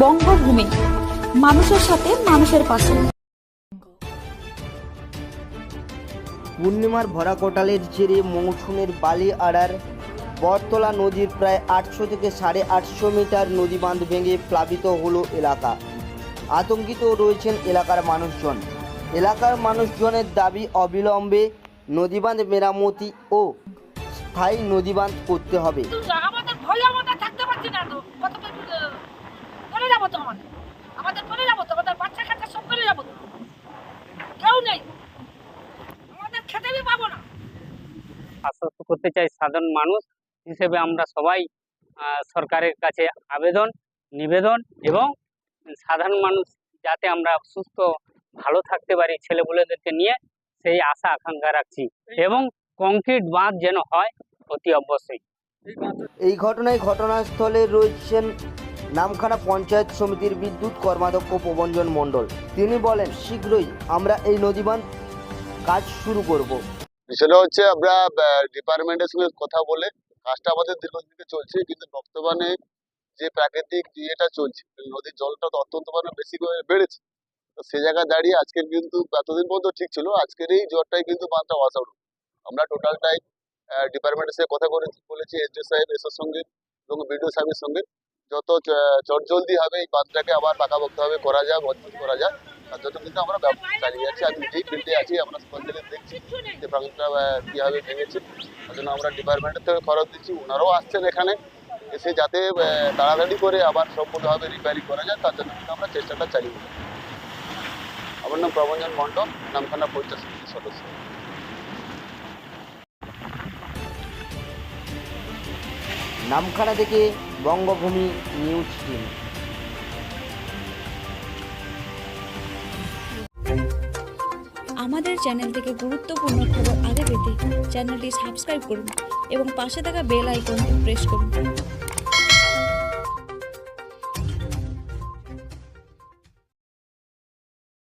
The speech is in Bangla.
বঙ্গভূমি। মানুষের সাথে মানুষের পাশে পূর্ণিমার ভরা কোটালের জেরে মৌসুমের বালি আড়ার, বটতলা নদীর প্রায় আটশো থেকে সাড়ে আটশো মিটার নদী বাঁধ ভেঙে প্লাবিত হলো এলাকা। আতঙ্কিত রয়েছেন এলাকার মানুষজন। এলাকার মানুষজনের দাবি অবিলম্বে নদীবাঁধ মেরামতি ও স্থায়ী নদীবাঁধ করতে হবে কিন্তু আমাদের ভয়ে আমাদের থাকতে পারছি না তো কত তো আহ, চলে যাব তো আমাদের আমাদের চলে যাব তো আমাদের বাচ্চা কাচ্চা সব চলে যাব তো কেউ নেই আমাদের খেতে পাবো না আশ্বস্ত করতে চাই সাধারণ মানুষ হিসেবে আমরা সবাই সরকারের কাছে আবেদন, নিবেদন এবং সাধারণ মানুষ যাতে আমরা সুস্থ, ভালো থাকতে পারি ছেলেপুলেদেরকে নিয়ে, সেই আশা, আকাঙ্ক্ষা রাখছি এবং কংক্রিট বাঁধ যেন হয় অতি অবশ্যই। এই ঘটনায় ঘটনাস্থলে রয়েছেন নামখানা পঞ্চায়েত সমিতির বিদ্যুৎ কর্মাধ্যক্ষ প্রবঞ্জন মণ্ডল। তিনি বলেন, শীঘ্রই আমরা এই নদীবান কাজ শুরু করব। বিষয়টা হচ্ছে আমরা ডিপার্টমেন্টের সঙ্গে কথা বলে কাজটা আমাদের দীর্ঘদিন চলছে, কিন্তু বর্তমানে যে প্রাকৃতিক ইয়েটা চলছে, নদীর জলটা তো অত্যন্ত মানে বেশি করে বেড়েছে, তো সে জায়গায় দাঁড়িয়ে আজকের কিন্তু এতদিন পর্যন্ত ঠিক ছিল, আজকের এই জ্বরটাই কিন্তু বাঁধটা ওয়াশআউট আমরা টোটালটাই ডিপার্টমেন্টের সাথে কথা করে বলেছি, এস এসডিও সাহেব এসের সঙ্গে এবং বিডিও সাহেবের সঙ্গে, যত চট জলদি হবে এই বাঁধটাকে আবার পাকাপোক্তভাবে করা যায় মজবুত করা যায় জন্য কিন্তু আমরা চালিয়ে যাচ্ছি আমি যেই ফিল্ডে আছি, আমরা সকাল থেকে দেখছি যে প্রাকৃতিকটা কীভাবে ভেঙেছে। তার জন্য আমরা ডিপার্টমেন্টের থেকে খরচ দিচ্ছি ওনারাও আসছেন এখানে। এসে যাতে তাড়াতাড়ি করে আবার সম্পূর্ণভাবে রিপেয়ারিং করা যায়, তার জন্য কিন্তু আমরা চেষ্টাটা চালিয়ে যাচ্ছি। আমার নাম প্রবঞ্জন মণ্ডল, নামখানা সমিতির সদস্য। নামখানা থেকে বঙ্গভূমি নিউজ টিম। আমাদের চ্যানেল থেকে গুরুত্বপূর্ণ খবর আগে পেতে চ্যানেলটি সাবস্ক্রাইব করুন এবং পাশে থাকা বেল আইকনটি প্রেস করুন।